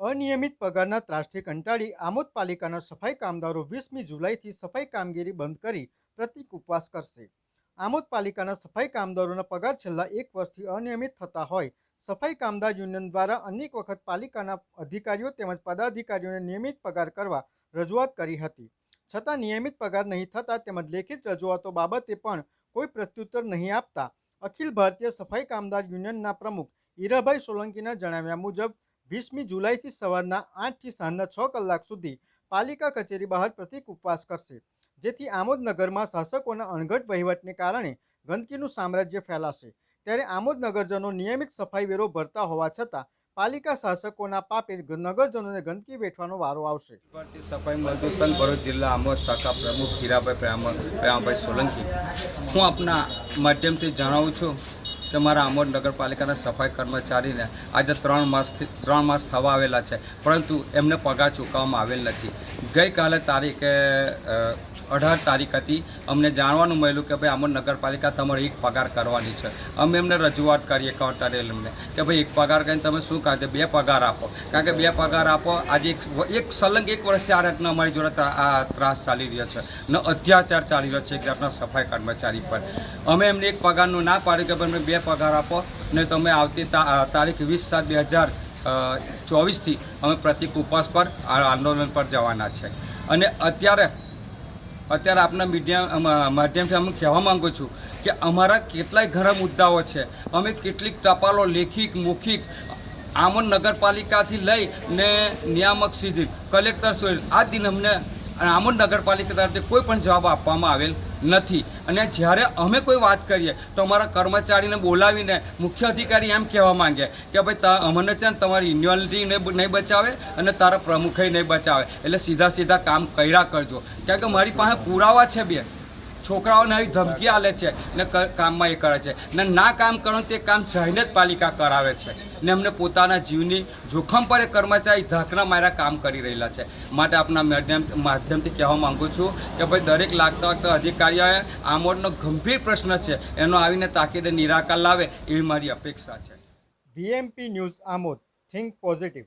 અનિયમિત પગારના ત્રાસથી કંટાળી આમોદ પાલિકાના સફાઈ કામદારો વીસમી જુલાઈથી સફાઈ કામગીરી બંધ કરી પ્રતિક ઉપવાસ કરશે. આમોદ પાલિકાના સફાઈ કામદારોના પગાર છેલ્લા એક વર્ષથી અનિયમિત થતા હોય. સફાઈ કામદાર યુનિયન દ્વારા અનેક વખત પાલિકાના અધિકારીઓ તેમજ પદાધિકારીઓને નિયમિત પગાર કરવા રજૂઆત કરી હતી. છતાં નિયમિત પગાર નહીં થતા તેમજ લેખિત રજૂઆતો બાબતે પણ કોઈ પ્રત્યુત્તર નહીં આપતા અખિલ ભારતીય સફાઈ કામદાર યુનિયનના પ્રમુખ હીરાભાઈ સોલંકીના જણાવ્યા મુજબ વીસમી જુલાઈથી સવારના આઠથી સાંજના છ કલાક સુધી પાલિકા કચેરી બહાર પ્રતિક ઉપવાસ કરશે, જેથી આમોદ નગરમાં શાસકોના અણઘટ વહીવટને કારણે ગંદકીનું સામ્રાજ્ય ફેલાશે. ત્યારે આમોદ નગરજનો નિયમિત સફાઈ વેરો ભરતા હોવા છતાં પાલિકા શાસકોના પાપે નગરજનોને ગંદકી વેઠવાનો વારો આવશે. સફાઈ મજદૂર સંઘ ભરૂચ જિલ્લા આમોદ શાખા પ્રમુખ હીરાભાઈ પ્રેમ- પ્રેમાભાઈ સોલંકી. હું આપના માધ્યમથી જણાવું છું કે મારા આમોદ નગરપાલિકાના સફાઈ કર્મચારીને આજે ત્રણ માસથી ત્રણ માસ થવા આવેલા છે, પરંતુ એમને પગાર ચૂકવવામાં આવેલ નથી. ગઈકાલે તારીખે અઢાર તારીખ હતી. અમને જાણવાનું મળ્યું કે ભાઈ આમોદ નગરપાલિકા તમારે એક પગાર કરવાની છે. અમે એમને રજૂઆત કરીએ કાઉન્ટરે એમને કે ભાઈ એક પગાર કરીને તમે શું કહે બે પગાર આપો. કારણ કે બે પગાર આપો, આજે એક સલંગ એક વર્ષથી આ રીતના અમારી જોડે આ ત્રાસ ચાલી રહ્યો છે. ને અત્યાચાર ચાલી રહ્યો છે એક જાતના સફાઈ કર્મચારી પર. અમે એમને એક પગારનું ના પાડ્યું કે ભાઈ અમને બે પગાર આપો ને તમે આવતી તારીખ વીસ સાત બે હજાર ચોવીસથી અમે પ્રતિક ઉપવાસ પર આંદોલન પર જવાના છે. અને અત્યારે અત્યારે આપના મીડિયા માધ્યમથી અમે કહેવા માગું છું કે અમારા કેટલાય ઘણા મુદ્દાઓ છે. અમે કેટલીક ટપાલો લેખિક, મૌખિક, આમોદ નગરપાલિકાથી લઈ ને નિયામક સુધી, કલેક્ટર સુધી આ દિન અમને આમોદ નગરપાલિકા તરફથી કોઈ પણ જવાબ આપવામાં આવેલ નથી. અને જ્યારે અમે કોઈ વાત કરીએ, તો અમારા કર્મચારીને બોલાવીને મુખ્ય અધિકારી એમ કહેવા માંગે કે ભાઈ અમને છે ને તમારી યુનિવર્સિટી નહીં બચાવે અને તારા પ્રમુખે નહીં બચાવે. એટલે સીધા સીધા કામ કર્યા કરજો. કારણ કે મારી પાસે પુરાવા છે બે. છોકરાઓને આવી ધમકી આલે છે ને કામમાં એ કરે છે. ને ના કામ કરો તે કામ જઈને જ પાલિકા કરાવે છે. ને એમને પોતાના જીવની જોખમ પર એ કર્મચારી ધાકના માર્યા કામ કરી રહેલા છે. માટે આપના માધ્યમ માધ્યમથી કહેવા માગું છું કે ભાઈ દરેક લાગતા વાગતા અધિકારીઓએ આમોદનો ગંભીર પ્રશ્ન છે. એનો આવીને તાકીદે નિરાકાર લાવે એવી મારી અપેક્ષા છે. VMP news Amod. Think positive.